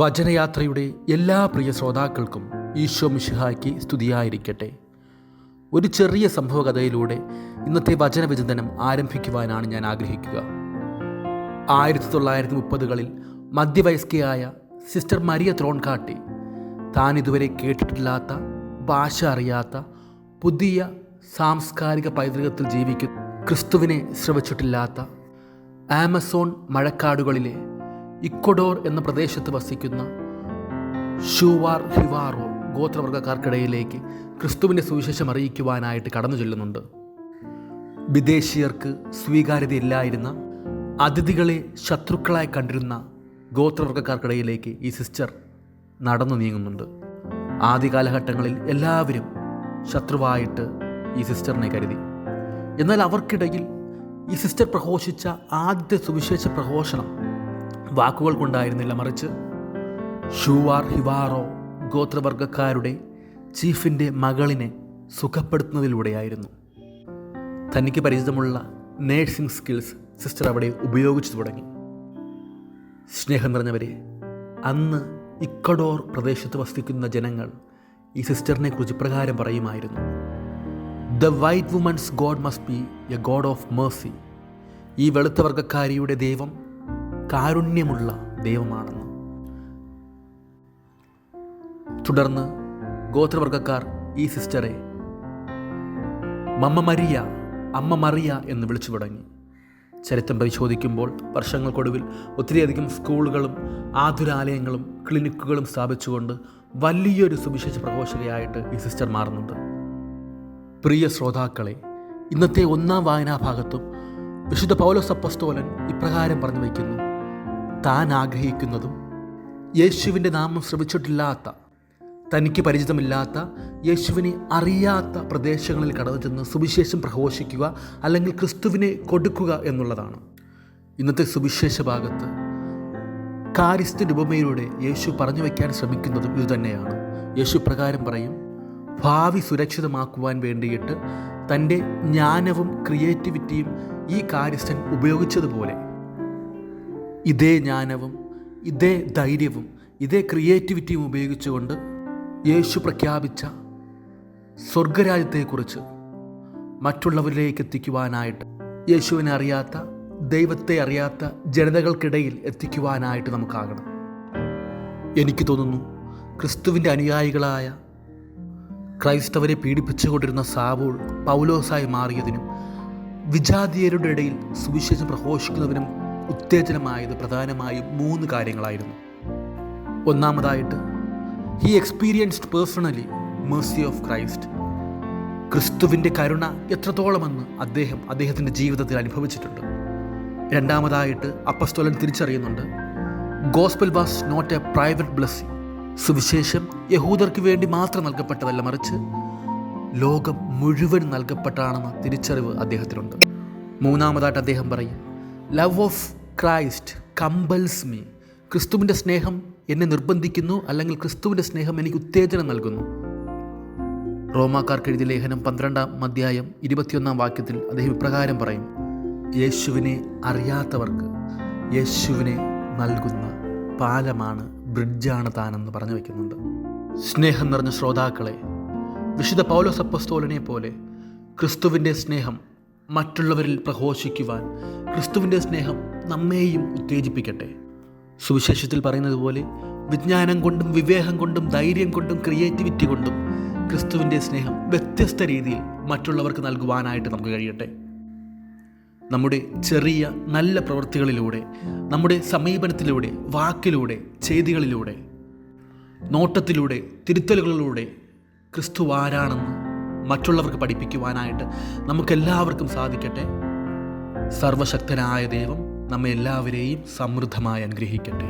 വചനയാത്രയുടെ എല്ലാ പ്രിയ ശ്രോതാക്കൾക്കും ഈശോ മിഷിഹായ്ക്ക് സ്തുതിയായിരിക്കട്ടെ. ഒരു ചെറിയ സംഭവകഥയിലൂടെ ഇന്നത്തെ വചനവിചിന്തനം ആരംഭിക്കുവാനാണ് ഞാൻ ആഗ്രഹിക്കുക. ആയിരത്തി തൊള്ളായിരത്തി മുപ്പതുകളിൽ മധ്യവയസ്കയായ സിസ്റ്റർ മരിയ ത്രോൺകാട്ടി താൻ ഇതുവരെ കേട്ടിട്ടില്ലാത്ത ഭാഷ അറിയാത്ത പുതിയ സാംസ്കാരിക പൈതൃകത്തിൽ ജീവിക്കുന്ന ക്രിസ്തുവിനെ ശ്രവിച്ചിട്ടില്ലാത്ത ആമസോൺ മഴക്കാടുകളിലെ ഇക്വഡോർ എന്ന പ്രദേശത്ത് വസിക്കുന്ന ഷുവാർ ഹിവാറോ ഗോത്രവർഗക്കാർക്കിടയിലേക്ക് ക്രിസ്തുവിന്റെ സുവിശേഷം അറിയിക്കുവാനായിട്ട് കടന്നു ചെല്ലുന്നുണ്ട്. വിദേശീയർക്ക് സ്വീകാര്യതയില്ലായിരുന്ന അതിഥികളെ ശത്രുക്കളായി കണ്ടിരുന്ന ഗോത്രവർഗക്കാർക്കിടയിലേക്ക് ഈ സിസ്റ്റർ നടന്നു നീങ്ങുന്നുണ്ട്. ആദ്യ കാലഘട്ടങ്ങളിൽ എല്ലാവരും ശത്രുവായിട്ട് ഈ സിസ്റ്ററിനെ കരുതി. എന്നാൽ അവർക്കിടയിൽ ഈ സിസ്റ്റർ പ്രഘോഷിച്ച ആദ്യത്തെ സുവിശേഷ പ്രഘോഷണം വാക്കുകൾ കൊണ്ടായിരുന്നില്ല മറിച്ച് ഷൂവാർ ഹിവാറോ ഗോത്രവർഗക്കാരുടെ ചീഫിന്റെ മകളിനെ സുഖപ്പെടുത്തുന്നതിലൂടെയായിരുന്നു. തനിക്ക് പരിചിതമുള്ള നേഴ്സിംഗ് സ്കിൽസ് സിസ്റ്റർ അവിടെ ഉപയോഗിച്ചു തുടങ്ങി. സ്നേഹം നിറഞ്ഞവരെ അന്ന് ഇക്കഡോർ പ്രദേശത്ത് വസിക്കുന്ന ജനങ്ങൾ ഈ സിസ്റ്ററിനെ കുറിച്ച് പ്രകാരം പറയുമായിരുന്നു. The white women's god must be a god of mercy. ഈ വെളുത്ത വർഗക്കാരിയുടെ ദൈവം കാരുണ്യമുള്ള ദൈവമാണെന്ന്. തുടർന്ന് ഗോത്രവർഗക്കാർ ഈ സിസ്റ്ററെ മമ്മ മരിയ അമ്മ മറിയ എന്ന് വിളിച്ചു തുടങ്ങി. ചരിത്രം പരിശോധിക്കുമ്പോൾ വർഷങ്ങൾക്കൊടുവിൽ ഒത്തിരിയധികം സ്കൂളുകളും ആതുരാലയങ്ങളും ക്ലിനിക്കുകളും സ്ഥാപിച്ചുകൊണ്ട് വലിയൊരു സുവിശേഷ പ്രഘോഷകയായിട്ട് ഈ സിസ്റ്റർ മാറുന്നുണ്ട്. പ്രിയ ശ്രോതാക്കളെ ഇന്നത്തെ ഒന്നാം വായനാഭാഗത്തും വിശുദ്ധ പൗലോസപ്പസ്തോലൻ ഇപ്രകാരം പറഞ്ഞു വയ്ക്കുന്നു. താൻ ആഗ്രഹിക്കുന്നതും യേശുവിന്റെ നാമം ശ്രമിച്ചിട്ടില്ലാത്ത തനിക്ക് പരിചിതമില്ലാത്ത യേശുവിനെ അറിയാത്ത പ്രദേശങ്ങളിൽ കടന്നു ചെന്ന് സുവിശേഷം പ്രഘോഷിക്കുക അല്ലെങ്കിൽ ക്രിസ്തുവിനെ കൊടുക്കുക എന്നുള്ളതാണ്. ഇന്നത്തെ സുവിശേഷ ഭാഗത്ത് കാര്യസ്ഥ രൂപമയിലൂടെ യേശു പറഞ്ഞു വയ്ക്കാൻ ശ്രമിക്കുന്നതും ഇതുതന്നെയാണ് യേശു പ്രകാരം പറയും ഭാവി സുരക്ഷിതമാക്കുവാൻ വേണ്ടിയിട്ട് തന്റെ ജ്ഞാനവും ക്രിയേറ്റിവിറ്റിയും ഈ കാര്യസ്ഥൻ ഉപയോഗിച്ചതുപോലെ ഇതേ ജ്ഞാനവും ഇതേ ധൈര്യവും ഇതേ ക്രിയേറ്റിവിറ്റിയും ഉപയോഗിച്ചുകൊണ്ട് യേശു പ്രഖ്യാപിച്ച സ്വർഗരാജ്യത്തെക്കുറിച്ച് മറ്റുള്ളവരിലേക്ക് എത്തിക്കുവാനായിട്ട് യേശുവിനെ അറിയാത്ത ദൈവത്തെ അറിയാത്ത ജനതകൾക്കിടയിൽ എത്തിക്കുവാനായിട്ട് നമുക്കാകണം. എനിക്ക് തോന്നുന്നു ക്രിസ്തുവിന്റെ അനുയായികളായ ക്രൈസ്തവരെ പീഡിപ്പിച്ചുകൊണ്ടിരുന്ന സാവൂൾ പൗലോസായി മാറിയതിനും വിജാതീയരുടെ ഇടയിൽ സുവിശേഷം പ്രഘോഷിക്കുന്നതിനും ഉത്തേജനമായത് പ്രധാനമായും മൂന്ന് കാര്യങ്ങളായിരുന്നു. ഒന്നാമതായിട്ട് he experienced personally mercy of Christ ക്രിസ്തുവിന്റെ കരുണ എത്രത്തോളമെന്ന് അദ്ദേഹം അദ്ദേഹത്തിന്റെ ജീവിതത്തിൽ അനുഭവിച്ചിട്ടുണ്ട്. രണ്ടാമതായിട്ട് അപ്പസ്തോലൻ തിരിച്ചറിയുന്നുണ്ട് gospel was not a private blessing സുവിശേഷം യഹൂദർക്ക് വേണ്ടി മാത്രം നൽകപ്പെട്ടതല്ല മറിച്ച് ലോകം മുഴുവൻ നൽകപ്പെട്ടാണെന്ന തിരിച്ചറിവ് അദ്ദേഹത്തിനുണ്ട്. മൂന്നാമതായിട്ട് അദ്ദേഹം പറയും love of Christ compels me ക്രിസ്തുവിന്റെ സ്നേഹം എന്നെ നിർബന്ധിക്കുന്നു അല്ലെങ്കിൽ ക്രിസ്തുവിന്റെ സ്നേഹം എനിക്ക് ഉത്തേജനം നൽകുന്നു. റോമാക്കാർക്ക് എഴുതിയ ലേഖനം പന്ത്രണ്ടാം അധ്യായം ഇരുപത്തിയൊന്നാം വാക്യത്തിൽ അദ്ദേഹം ഇപ്രകാരം പറയും. യേശുവിനെ അറിയാത്തവർക്ക് യേശുവിനെ നൽകുന്ന പാലമാണ് ബ്രിഡ്ജാണ് താനെന്ന് പറഞ്ഞു വയ്ക്കുന്നുണ്ട് സ്നേഹം നിറഞ്ഞ ശ്രോതാക്കളെ വിശുദ്ധ പൗലോസപ്പസ്തോലിനെ പോലെ ക്രിസ്തുവിന്റെ സ്നേഹം മറ്റുള്ളവരിൽ പ്രഘോഷിക്കുവാൻ ക്രിസ്തുവിന്റെ സ്നേഹം നമ്മെയും ഉത്തേജിപ്പിക്കട്ടെ. സുവിശേഷത്തിൽ പറയുന്നത് പോലെ വിജ്ഞാനം കൊണ്ടും വിവേകം കൊണ്ടും ധൈര്യം കൊണ്ടും ക്രിയേറ്റിവിറ്റി കൊണ്ടും ക്രിസ്തുവിന്റെ സ്നേഹം വ്യത്യസ്ത രീതിയിൽ മറ്റുള്ളവർക്ക് നൽകുവാനായിട്ട് നമുക്ക് കഴിയട്ടെ. നമ്മുടെ ചെറിയ നല്ല പ്രവൃത്തികളിലൂടെ നമ്മുടെ സമീപനത്തിലൂടെ വാക്കിലൂടെ ചെയ്തികളിലൂടെ നോട്ടത്തിലൂടെ തിരുത്തലുകളിലൂടെ ക്രിസ്തു ആരാണെന്ന് മറ്റുള്ളവർക്ക് പഠിപ്പിക്കുവാനായിട്ട് നമുക്കെല്ലാവർക്കും സാധിക്കട്ടെ. സർവശക്തനായ ദൈവം നമ്മെല്ലാവരെയും സമൃദ്ധമായി അനുഗ്രഹിക്കട്ടെ.